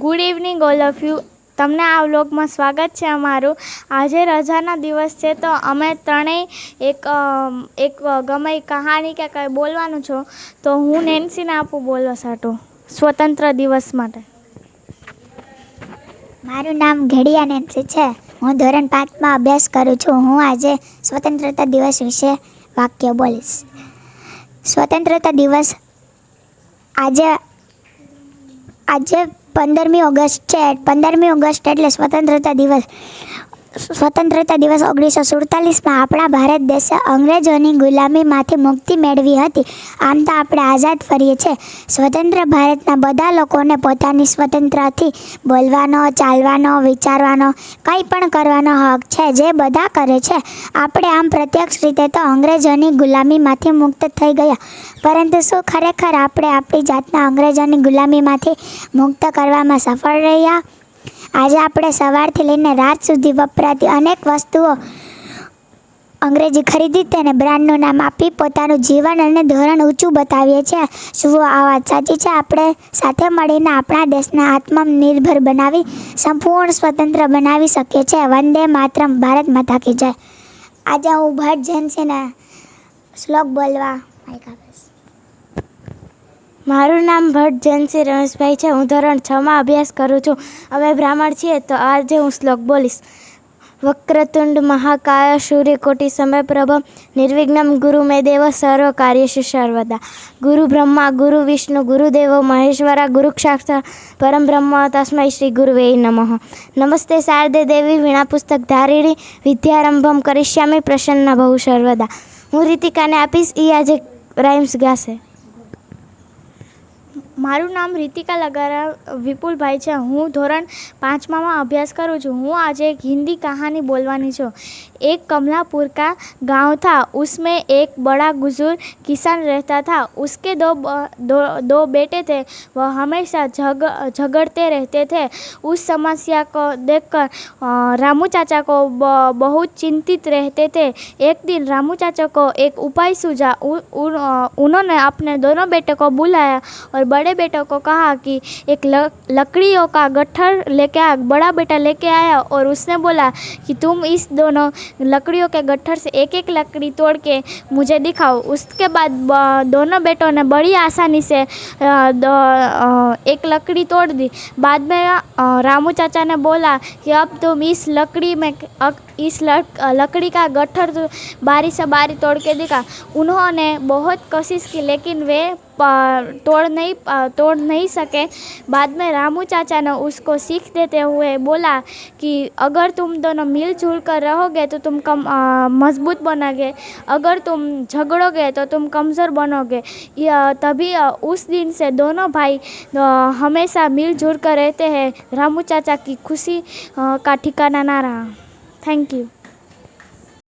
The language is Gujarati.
Good evening all of you તમને આ વ્લોગમાં સ્વાગત છે અમારું. આજે રજાના દિવસ છે, તો અમે ત્રણેય એક એક ગમે કહાણી કે કંઈ બોલવાનું છો, તો હું નેન્સીને આપું બોલવા સાટો. સ્વતંત્ર દિવસ માટે. મારું નામ ઘેડિયા નેન્સી છે. હું ધોરણ પાંચમાં અભ્યાસ કરું છું. હું આજે સ્વતંત્રતા દિવસ વિશે વાક્ય બોલીશ. સ્વતંત્રતા દિવસ આજે આજે પંદરમી ઓગસ્ટ છે. પંદરમી ઓગસ્ટ એટલે સ્વતંત્રતા દિવસ. સ્વતંત્રતા દિવસ ઓગણીસો સુડતાલીસમાં આપણા ભારત દેશે અંગ્રેજોની ગુલામીમાંથી મુક્તિ મેળવી હતી. આમ તો આપણે આઝાદ ફરીએ છીએ. સ્વતંત્ર ભારતના બધા લોકોને પોતાની સ્વતંત્રથી બોલવાનો, ચાલવાનો, વિચારવાનો, કંઈ પણ કરવાનો હક છે જે બધા કરે છે. આપણે આમ પ્રત્યક્ષ રીતે તો અંગ્રેજોની ગુલામીમાંથી મુક્ત થઈ ગયા. પરંતુ શું ખરેખર આપણે આપણી જાતના અંગ્રેજોની ગુલામીમાંથી મુક્ત કરવામાં સફળ રહ્યા? આજે આપણે સવારથી લઈને રાત સુધી વપરાતી અનેક વસ્તુઓ અંગ્રેજી ખરીદી તેને બ્રાન્ડનું નામ આપી પોતાનું જીવન અને ધોરણ ઊંચું બતાવીએ છીએ. શું આ વાત સાચી છે? આપણે સાથે મળીને આપણા દેશને આત્મનિર્ભર બનાવી, સંપૂર્ણ સ્વતંત્ર બનાવી શકીએ છીએ. વંદે માતરમ, ભારત માતા કી જય. આજે હું ભટ્ટ જયંતિના શ્લોક બોલવા. માઈક આપીશ મારું નામ ભટ્ટ જયંતસિંહ રમેશભાઈ છે. હું ધોરણ છમાં અભ્યાસ કરું છું. અમે બ્રાહ્મણ છીએ તો આજે હું શ્લોક બોલીશ. વક્રતુંડ મહાકાય સૂર્યકોટી સમયપ્રભ નિર્વિઘ્નમ ગુરુ મે દેવ સર્વ કાર્યશુ સર્વદા. ગુરુ બ્રહ્મા, ગુરુ વિષ્ણુ ગુરુદેવો મહેશ્વરા, ગુરુ પરમ બ્રહ્મ તસ્મય શ્રી ગુરુવે નમઃ. નમસ્તે શારદે દેવી, વીણા પુસ્તક ધારિણી, વિદ્યારંભમ કરિષ્યામી, પ્રસન્ન બહુ સર્વદા. હું રીતિકાને આપીશ એ આજે રાઇમ્સ ગાશે. મારું નામ રીતિકા લગારા વિપુલભાઈ છે હું ધોરણ પાંચમામાં અભ્યાસ કરું છું હું આજે એક હિન્દી કહાની બોલવાની છું एक कमलापुर का गांव था उसमें एक बड़ा बुजुर्ग किसान रहता था उसके दो ब- दो दो बेटे थे वह हमेशा झग झगड़ते रहते थे उस समस्या को देखकर अ, रामू चाचा को ब- बहुत चिंतित रहते थे एक दिन रामू चाचा को एक उपाय सूझा उ- उन, अ, उन्होंने अपने दोनों बेटों को बुलाया और बड़े बेटों को कहा कि एक लकड़ियों का गट्ठर लेके आ, बड़ा बेटा लेके आया और उसने बोला कि तुम इस दोनों लकड़ियों के गट्ठर से एक एक लकड़ी तोड़ के मुझे दिखाओ। उसके बाद दोनों बेटों ने बड़ी आसानी से एक लकड़ी तोड़ दी। बाद में रामू चाचा ने बोला कि अब तुम इस लकड़ी में इस लक- लकड़ी का गट्ठर बारी से बारी तोड़ के दिखा। उन्होंने बहुत कोशिश की, लेकिन वे तोड़ नहीं तोड़ नहीं सके। बाद में रामू चाचा ने उसको सीख देते हुए बोला कि अगर तुम दोनों मिलजुल कर रहोगे तो तुम कम मज़बूत बनोगे। अगर तुम झगड़ोगे तो तुम कमज़ोर बनोगे। यह तभी उस दिन से दोनों भाई हमेशा मिलजुल कर रहते हैं। रामू चाचा की खुशी का ठिकाना ना रहा। Thank you